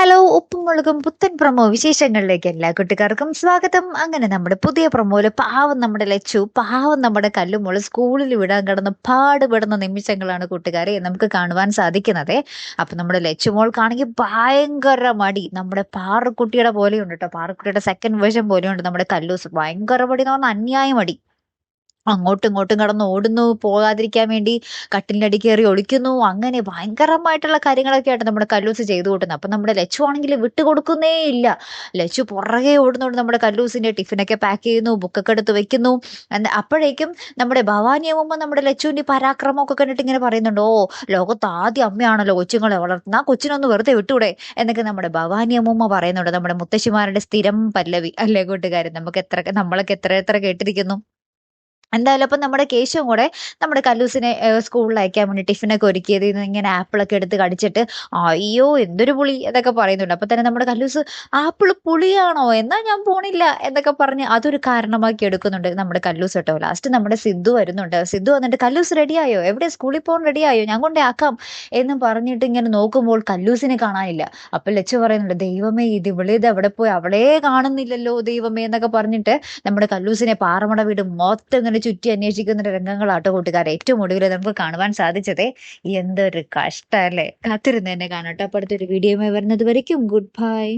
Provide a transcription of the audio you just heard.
Hello ഉപ്പും മുളകും പുത്തൻ പ്രമോ വിശേഷങ്ങളിലേക്ക് എല്ലാ കുട്ടിക്കാർക്കും സ്വാഗതം. അങ്ങനെ നമ്മുടെ പുതിയ പ്രൊമോയിൽ പാവം നമ്മുടെ ലച്ചു പാവം നമ്മുടെ കല്ലുമോൾ സ്കൂളിൽ വിടാൻ കിടന്ന് പാടുപെടുന്ന നിമിഷങ്ങളാണ് കൂട്ടുകാരെ നമുക്ക് കാണുവാൻ സാധിക്കുന്നത്. അപ്പൊ നമ്മുടെ ലച്ചുമോൾക്കാണെങ്കിൽ ഭയങ്കര മടി. നമ്മുടെ പാറക്കുട്ടിയുടെ പോലെയുണ്ട് കേട്ടോ പാറക്കുട്ടിയുടെ സെക്കൻഡ് വേർഷൻ പോലെയുണ്ട്. നമ്മുടെ കല്ലൂസ് ഭയങ്കര മടി എന്ന് പറഞ്ഞാൽ അന്യായ മടി. അങ്ങോട്ടും ഇങ്ങോട്ടും കടന്ന് ഓടുന്നു. പോകാതിരിക്കാൻ വേണ്ടി കട്ടിലിന്റെ അടി കയറി ഒളിക്കുന്നു. അങ്ങനെ ഭയങ്കരമായിട്ടുള്ള കാര്യങ്ങളൊക്കെ ആയിട്ട് നമ്മുടെ കല്ലൂസ് ചെയ്തു കൂട്ടുന്നത്. അപ്പം നമ്മുടെ ലച്ചു ആണെങ്കിൽ വിട്ടുകൊടുക്കുന്നേ ഇല്ല. ലച്ചു പുറകെ ഓടുന്നുണ്ട് നമ്മുടെ കല്ലൂസിന്റെ ടിഫിനൊക്കെ പാക്ക് ചെയ്യുന്നു ബുക്കൊക്കെ എടുത്ത് വെക്കുന്നു. അപ്പോഴേക്കും നമ്മുടെ ഭവാനിയമ്മ നമ്മുടെ ലച്ചുവിന്റെ പരാക്രമമൊക്കെ കണ്ടിട്ട് ഇങ്ങനെ പറയുന്നുണ്ട് ഓ ലോകത്ത് ആദ്യ അമ്മയാണല്ലോ കൊച്ചുങ്ങളെ വളർത്തുന്ന. ആ കൊച്ചിനൊന്ന് വെറുതെ വിട്ടൂടെ എന്നൊക്കെ നമ്മുടെ ഭവാനിയമ്മ പറയുന്നുണ്ട്. നമ്മുടെ മുത്തശ്ശിമാരുടെ സ്ഥിരം പല്ലവി. അല്ലേ കൂട്ടുകാരൻ നമുക്ക് എത്ര നമ്മളൊക്കെ എത്ര എത്ര കേട്ടിരിക്കുന്നു. എന്തായാലും അപ്പം നമ്മുടെ കേശവും കൂടെ നമ്മുടെ കല്ലൂസിനെ സ്കൂളിൽ അയക്കാൻ വേണ്ടി ടിഫിനൊക്കെ ഒരുക്കിയത്. ഇങ്ങനെ ആപ്പിളൊക്കെ എടുത്ത് കടിച്ചിട്ട് അയ്യോ എന്തൊരു പുളി എന്നൊക്കെ പറയുന്നുണ്ട്. അപ്പം തന്നെ നമ്മുടെ കല്ലൂസ് ആപ്പിൾ പുളിയാണോ? എന്നാൽ ഞാൻ പോണില്ല എന്നൊക്കെ പറഞ്ഞ് അതൊരു കാരണമാക്കി എടുക്കുന്നുണ്ട് നമ്മുടെ കല്ലൂസ് കേട്ടോ. ലാസ്റ്റ് നമ്മുടെ സിദ്ധു വരുന്നുണ്ട്. സിദ്ധു വന്നിട്ട് കല്ലൂസ് റെഡിയായോ എവിടെ? സ്കൂളിൽ പോകാൻ റെഡിയായോ ഞാൻ കൊണ്ടേ ആക്കാം എന്ന് പറഞ്ഞിട്ട് ഇങ്ങനെ നോക്കുമ്പോൾ കല്ലൂസിനെ കാണാനില്ല. അപ്പം ലച്ചു പറയുന്നുണ്ട് ദൈവമേ ഇത് ഇവിടെ ഇത് എവിടെ പോയി അവളെ കാണുന്നില്ലല്ലോ ദൈവമേ എന്നൊക്കെ പറഞ്ഞിട്ട് നമ്മുടെ കല്ലൂസിനെ പാറമട വീട് മൊത്തം ഇങ്ങനെ ചുറ്റി അന്വേഷിക്കുന്ന രംഗങ്ങളാട്ടോ കൂട്ടുകാരെ ഏറ്റവും ഒടുവിൽ നമുക്ക് കാണുവാൻ സാധിച്ചത് എന്തൊരു കഷ്ടല്ലേ. കാത്തിരുന്ന് തന്നെ കാണാട്ടോ അപ്പൊ അടുത്തൊരു വീഡിയോയുമായി വരുന്നത് വരയ്ക്കും. Good bye